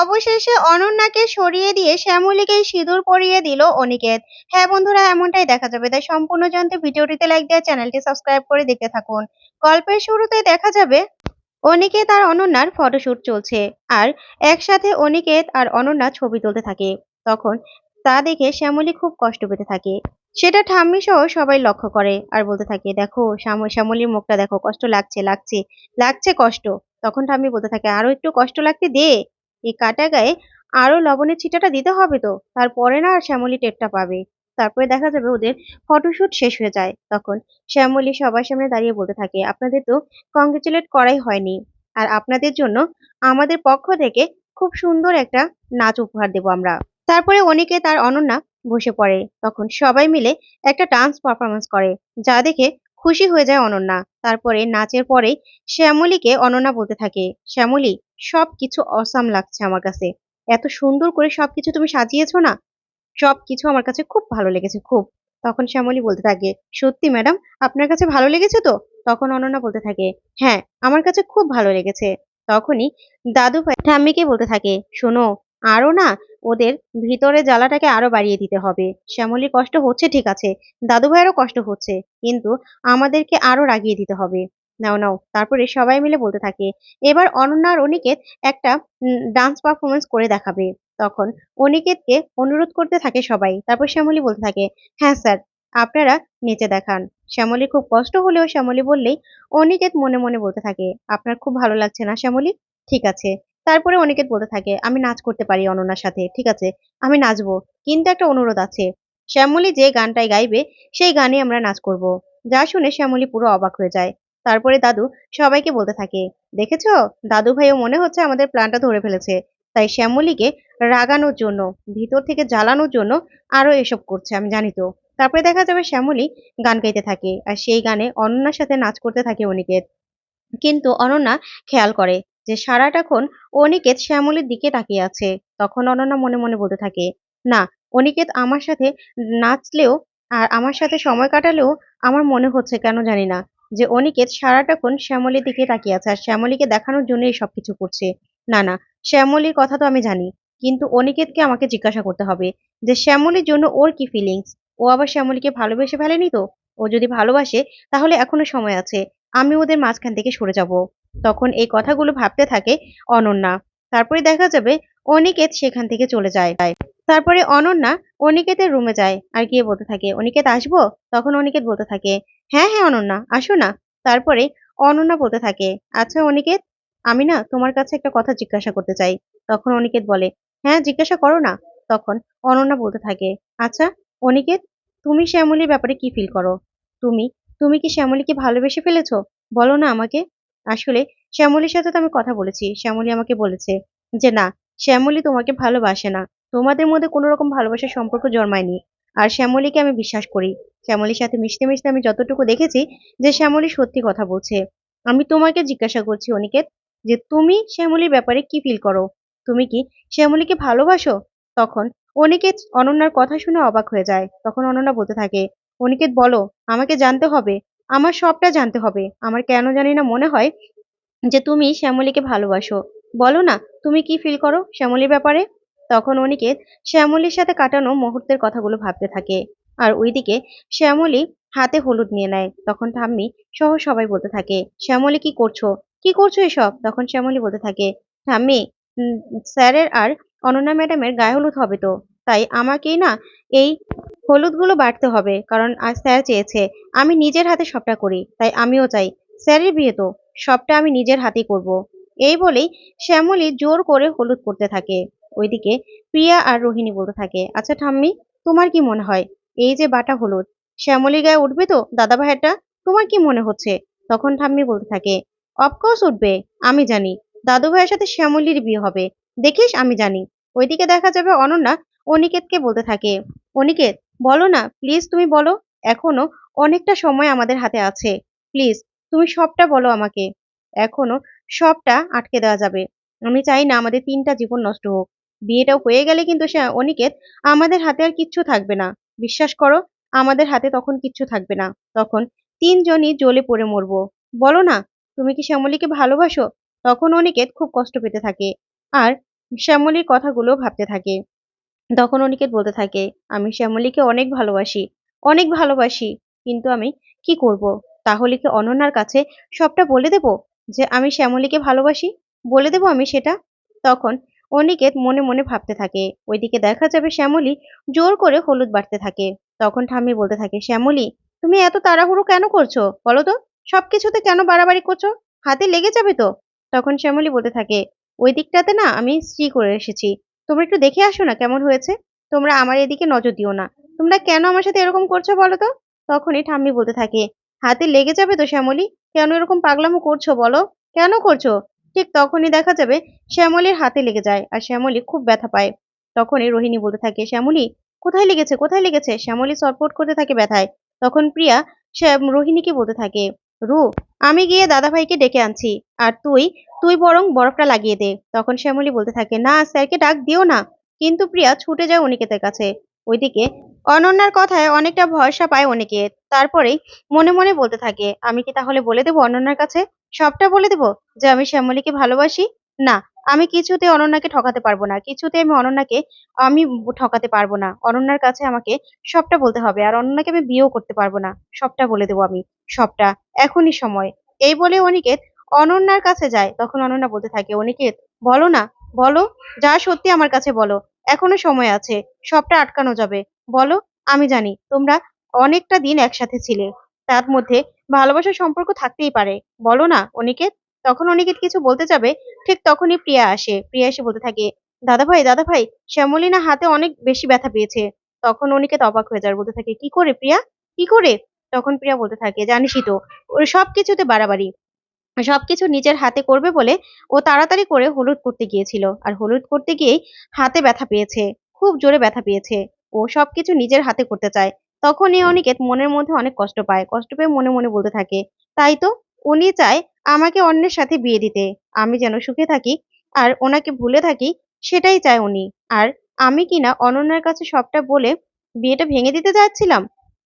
অবশেষে অনন্যাকে সরিয়ে দিয়ে শ্যামলীকে সিঁদুর পরিয়ে দিল অনিকেত। হ্যাঁ বন্ধুরা, এমনটাই দেখা যাবে। তাই সম্পূর্ণ জানতে ভিডিওটিতে লাইক দিয়ে চ্যানেলটি সাবস্ক্রাইব করে দেখতে থাকুন। গল্পের শুরুতে দেখা যাবে, অনিকেত আর অনন্যার ফটোশুট চলছে। আর একসাথে অনিকেত আর অনন্যা ছবি তুলতে থাকে। তখন তা দেখে শ্যামলী খুব কষ্ট পেতে থাকে। সেটা ঠাম্মি সহ সবাই লক্ষ্য করে আর বলতে থাকে, দেখো, শ্যাম- শ্যামলীর মুখটা দেখো, কষ্ট লাগছে লাগছে লাগছে কষ্ট। তখন ঠাম্মি বলতে থাকে, আরও একটু কষ্ট লাগতে দে। এই কাটা গায়ে আরও লবণের ছিটাটা দিতে হবে তো। তারপরে না আর শ্যামলী টেরটা পাবে। তারপরে দেখা যাবে ওদের ফটোশুট শেষ হয়ে যায় তখন। শ্যামলী সবার সামনে দাঁড়িয়ে বলতে থাকে, আপনাদের তো কংগ্রেচুলেট করাই হয়নি। আর আপনাদের জন্য আমাদের পক্ষ থেকে খুব সুন্দর একটা নাচ উপহার দেবো আমরা। তারপরে অনেকে তার অনন্যা বসে পড়ে। তখন সবাই মিলে একটা ডান্স পারফরমেন্স করে, যা দেখে খুশি হয়ে যায় অনন্যা। তারপরে নাচের পরেই শ্যামলীকে অনন্যা বলতে থাকে, শ্যামলী, সবকিছু অসাম লাগছে আমার কাছে। এত সুন্দর করে সবকিছু তুমি সাজিয়েছো না? সব কিছু আমার কাছে খুব ভালো লেগেছে, খুব। তখন শ্যামলী বলতে থাকে, সত্যি ম্যাডাম, আপনার কাছে ভালো লেগেছে তো? তখন অনন্যা বলতে থাকে হ্যাঁ আমার কাছে খুব ভালো লেগেছে। তখনই দাদু ভাই ঠাম্মিকে বলতে থাকে, শোনো আরও না, ওদের ভিতরে জ্বালাটাকে আরও বাড়িয়ে দিতে হবে। শ্যামলীর কষ্ট হচ্ছে ঠিক আছে দাদু ভাইয়েরও কষ্ট হচ্ছে, কিন্তু আমাদেরকে আরও রাগিয়ে দিতে হবে। নাও নাও, তারপরে সবাই মিলে বলতে থাকে, এবার অনন্যা আর অনিকেত একটা ডান্স পারফরমেন্স করে দেখাবে। তখন অনিকেতকে অনুরোধ করতে থাকে সবাই, তারপর শ্যামলী বলতে থাকে হ্যাঁ স্যার, আপনারা নেচে দেখান। শ্যামলী খুব কষ্ট হলেও শ্যামলী বললেই অনিকেত মনে মনে বলতে থাকে, আপনার খুব ভালো লাগছে না শ্যামলী? ঠিক আছে। তারপরে অনিকেত বলতে থাকে, আমি নাচ করতে পারি অনন্যার সাথে, ঠিক আছে, আমি নাচবো। কিন্তু একটা অনুরোধ আছে। শ্যামলী যে গানটাই গাইবে, সেই গানে আমরা নাচ করব। যা শুনে শ্যামলী পুরো অবাক হয়ে যায়। তারপরে দাদু সবাইকে বলতে থাকে, দেখেছ? দাদু ভাইও মনে হচ্ছে আমাদের প্ল্যানটা ধরে ফেলেছে। তাই শ্যামলীকে রাগানোর জন্য, ভিতর থেকে জ্বালানোর জন্য আরও এসব করছে, আমি জানি তো। তারপরে দেখা যাবে শ্যামলী গান গাইতে থাকে, আর সেই গানে অনন্যার সাথে নাচ করতে থাকে অনিকেত। কিন্তু অনন্যা খেয়াল করে যে সারাটাক্ষণ অনিকেত শ্যামলীর দিকে তাকিয়ে আছে। তখন অনন্যা মনে মনে বলতে থাকে, না, অনিকেত আমার সাথে নাচলেও আর আমার সাথে সময় কাটালেও আমার মনে হচ্ছে কেন জানি না। যে অনিকেত সারাটাক্ষণ শ্যামলীর দিকে তাকিয়ে আছে আর শ্যামলীকে দেখানোর জন্য এই সবকিছু করছে। না না, শ্যামলীর কথা তো আমি জানি, কিন্তু অনিকেতকে আমাকে জিজ্ঞাসা করতে হবে যে শ্যামলীর জন্য ওর কি ফিলিংস ও আবার শ্যামলীকে ভালোবেসে ফেলেনি তো? ও যদি ভালোবাসে, তাহলে এখনও সময় আছে। আমি ওদের মাঝখান থেকে সরে যাব। তখন এই কথাগুলো ভাবতে থাকে অনন্যা। তারপরে দেখা যাবে অনিকেত সেখান থেকে চলে যায়। তারপরে অনন্যা অনিকেতের রুমে যায় আর গিয়ে বলতে থাকে, অনিকেত আসব? তখন অনিকেত বলতে থাকে হ্যাঁ হ্যাঁ অনন্যা, আসো না। তারপরে অনন্যা বলতে থাকে আচ্ছা অনিকেত, আমি না তোমার কাছে একটা কথা জিজ্ঞাসা করতে চাই। তখন অনিকেত বলে হ্যাঁ জিজ্ঞাসা করো না। তখন অনন্যা বলতে থাকে আচ্ছা অনিকেত, তুমি শ্যামলীর ব্যাপারে কি ফিল করো? তুমি তুমি কি শ্যামলীকে ভালোবেসে ফেলেছো? বলো না আমাকে। আসলে শ্যামলীর সাথে তো আমি কথা বলেছি। শ্যামলী আমাকে বলেছে যে, না, শ্যামলী তোমাকে ভালোবাসে না। তোমাদের মধ্যে কোনো রকম ভালোবাসার সম্পর্ক জন্মায়নি। আর শ্যামলীকে আমি বিশ্বাস করি। শ্যামলীর সাথে মিশতে মিশতে আমি যতটুকু দেখেছি যে, শ্যামলী সত্যি কথা বলছে। আমি তোমাকে জিজ্ঞাসা করছি অনিকেত যে, তুমি শ্যামলীর ব্যাপারে কি ফিল করো? তুমি কি শ্যামলীকে ভালোবাসো? তখন অনিকেত অনন্যার কথা শুনে অবাক হয়ে যায়। তখন অনন্যা বলতে থাকে, অনিকেত, বলো, আমাকে জানতে হবে। আমার সবটা জানতে হবে। আমার কেন জানি না মনে হয় যে তুমি শ্যামলীকে ভালোবাসো। বলো না, তুমি কি ফিল করো শ্যামলীর ব্যাপারে? তখন অনিকেত শ্যামলীর সাথে কাটানো মুহূর্তের কথাগুলো ভাবতে থাকে। আর ওইদিকে শ্যামলী হাতে হলুদ নিয়ে নেয়। তখন ঠাম্মি সহ সবাই বলতে থাকে, শ্যামলী, কি করছ? কি করছ এসব? তখন শ্যামলী বলতে থাকে, ঠাম্মি স্যারের আর অনন্যা ম্যাডামের গায়ে হলুদ হবে তো? তাই আমাকেই না এই হলুদগুলো বাড়তে হবে, কারণ আজ স্যার চেয়েছে, আমি নিজের হাতে সবটা করি, তাই আমিও চাই। স্যারের বিয়ে তো, সবটা আমি নিজের হাতেই করব। এই বলেই শ্যামলী জোর করে হলুদ করতে থাকে। ওইদিকে প্রিয়া আর রোহিণী বলতে থাকে আচ্ছা ঠাম্মি, তোমার কি মনে হয়? এই যে বাটা হলুদ শ্যামলীর গায়ে উঠবে তো দাদা ভাইয়েরটা তোমার কি মনে হচ্ছে? তখন ঠাম্মি বলতে থাকে অফকোর্স উঠবে, আমি জানি। দাদু ভাইয়ের সাথে শ্যামলীর বিয়ে হবে, দেখিস আমি জানি। ওইদিকে দেখা যাবে অনন্যা অনিকেতকে বলতে থাকে, অনিকেত, বলো না প্লিজ তুমি বলো, এখনও অনেকটা সময় আমাদের হাতে আছে প্লিজ তুমি সবটা বলো আমাকে, এখনও সবটা আটকে দেওয়া যাবে, আমি চাই না আমাদের তিনটা জীবন নষ্ট হোক, বিয়েটাও হয়ে গেলে কিন্তু সে, অনিকেত, আমাদের হাতে আর কিচ্ছু থাকবে না, বিশ্বাস করো, আমাদের হাতে তখন কিচ্ছু থাকবে না, তখন তিনজনই জ্বলে পড়ে মরবো, বলো না, তুমি কি শ্যামলীকে ভালোবাসো? তখন অনিকেত খুব কষ্ট পেতে থাকে, আর শ্যামলীর কথাগুলো ভাবতে থাকে তখন অনিকেত বলতে থাকে, আমি শ্যামলীকে অনেক ভালোবাসি অনেক ভালোবাসি, কিন্তু আমি কি করব? তাহলে কি অনন্যার কাছে সবটা বলে দেব যে আমি শ্যামলীকে ভালোবাসি? বলে দেব আমি সেটা? তখন অনিকেত মনে মনে ভাবতে থাকে, ওইদিকে দেখা যাবে শ্যামলী জোর করে হলুদ বাড়তে থাকে। তখন ঠাম্মি বলতে থাকে, শ্যামলী, তুমি এত তাড়াহুড়ো কেন করছ? বলো তো, সবকিছুতে কেন বাড়াবাড়ি করছ? হাতে লেগে যাবে তো? তখন শ্যামলী বলতে থাকে, ওই দিকটাতে না আমি স্ত্রী করে এসেছি তোমরা একটু দেখে আসো না কেমন হয়েছে? তোমরা আমার এদিকে নজর দিও না। তোমরা কেন আমার সাথে এরকম করছ বলো তো? তখনই ঠাম্মি বলতে থাকে, হাতে লেগে যাবে তো শ্যামলী? কেন এরকম পাগলামো করছ বলো? কেন করছ? ঠিক তখনই দেখা যাবে শ্যামলীর হাতে লেগে যায় আর শ্যামলী খুব ব্যথা পায়। তখনই রোহিণী বলতে থাকে, শ্যামলী, কোথায় লেগেছে? কোথায় লেগেছে? শ্যামলী ছটফট করতে থাকে ব্যথায়। তখন প্রিয়া রোহিণীকে বলতে থাকে, রু, আমি গিয়ে দাদাভাইকে ডেকে আনছি, আর তুই তুই বরং বরফটা লাগিয়ে দে। তখন শ্যামলী বলতে থাকে, না, স্যারকে ডাক দিও না। কিন্তু প্রিয়া, ছুটে যায় অনিকেতের কাছে। ওইদিকে অনন্যার কথায় অনেকটা ভরসা পায় অনিকেত তারপরেই মনে মনে বলতে থাকে, আমি কি তাহলে বলে দেবো অনন্যার কাছে? সবটা বলে দেবো, যে আমি শ্যামলীকে ভালোবাসি? না, আমি কিছুতে অনন্যাকে ঠকাতে পারব না। কিছুতে আমি অনন্যাকে, আমি ঠকাতে পারব না। অনন্যার কাছে আমাকে সবটা বলতে হবে, আর অনন্যাকে আমি বিয়েও করতে পারব না। সবটা বলে দেবো আমি, সবটা। এখনই সময়। এই বলে অনিকেত অনন্যার কাছে যায়, তখন অনন্যা বলতে থাকে, অনিকেত, বলো না, বলো, যা সত্যি আমার কাছে বলো, এখনও সময় আছে, সবটা আটকানো যাবে, বলো, আমি জানি, তোমরা অনেকটা দিন একসাথে ছিলে, তার মধ্যে ভালোবাসার সম্পর্ক থাকতেই পারে, বলো না, অনিকেত? তখন অনিকেত কিছু বলতে যাবে, ঠিক তখনই প্রিয়া আসে, প্রিয়া এসে বলতে থাকে দাদা ভাই দাদা ভাই শ্যামলিনা হাতে অনেক বেশি ব্যথা পেয়েছে, তখন অনিকেত অবাক হয়ে যায়, বলতে থাকে, কি করে প্রিয়া? কি করে? তখন প্রিয়া বলতে থাকে, জানিসই তো, ওর সব কিছুতে বাড়াবাড়ি সবকিছু নিজের হাতে করবে বলে ও তাড়াতাড়ি করে হলুদ করতে গিয়েছিল। আর হলুদ করতে গিয়েই হাতে ব্যথা পেয়েছে, খুব জোরে ব্যথা পেয়েছে। ও সবকিছু নিজের হাতে করতে চায়। তখন এই অনিকেত মনের মধ্যে অনেক কষ্ট পায়, কষ্ট পেয়ে মনে মনে বলতে থাকে, তাই তো, উনি চায় আমাকে অন্যের সাথে বিয়ে দিতে। আমি যেন সুখে থাকি আর ওনাকে ভুলে থাকি, সেটাই চায় উনি। আর আমি কিনা অনন্যার কাছে সবটা বলে বিয়েটা ভেঙে দিতে যাচ্ছিলাম?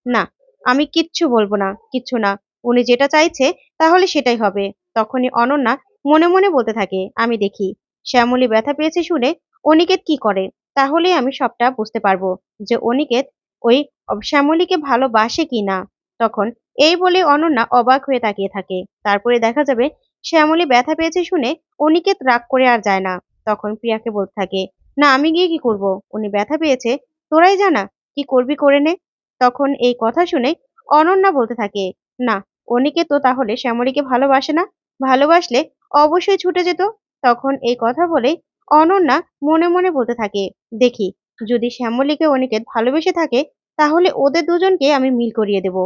না, আমি কিচ্ছু বলব না, কিচ্ছু না। উনি যেটা চাইছে তাহলে সেটাই হবে। তখনই অনন্যা মনে মনে বলতে থাকে, আমি দেখি। শ্যামলী ব্যথা পেয়েছে শুনে অনিকেত কি করে? তাহলেই আমি সবটা বুঝতে পারব যে অনিকেত ওই শ্যামলীকে ভালোবাসে কি না। তখন এই বলে অনন্যা অবাক হয়ে তাকিয়ে থাকে। তারপরে দেখা যাবে শ্যামলী ব্যথা পেয়েছে শুনে অনিকেত রাগ করে আর যায় না। তখন প্রিয়াকে বলতে থাকে, না, আমি গিয়ে কি করব? উনি ব্যথা পেয়েছে, তোরাই জানা, কি করবি করে নে? তখন এই কথা শুনে অনন্যা বলতে থাকে, না অনিকেত তো তাহলে শ্যামলীকে ভালোবাসে না? ভালোবাসলে অবশ্যই ছুটে যেত। তখন এই কথা বলে অনন্যা মনে মনে বলতে থাকে, দেখি, যদি শ্যামলীকে অনিকেত ভালোবেসে থাকে, তাহলে ওদের দুজনকে আমি মিল করিয়ে দেব।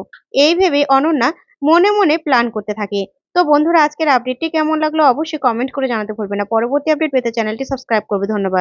এই ভেবে অনন্যা মনে মনে প্ল্যান করতে থাকে। তো বন্ধুরা, আজকের আপডেটটি কেমন লাগল অবশ্যই কমেন্ট করে জানাতে ভুলবে না। পরবর্তী আপডেট পেতে চ্যানেলটি সাবস্ক্রাইব করবে। ধন্যবাদ।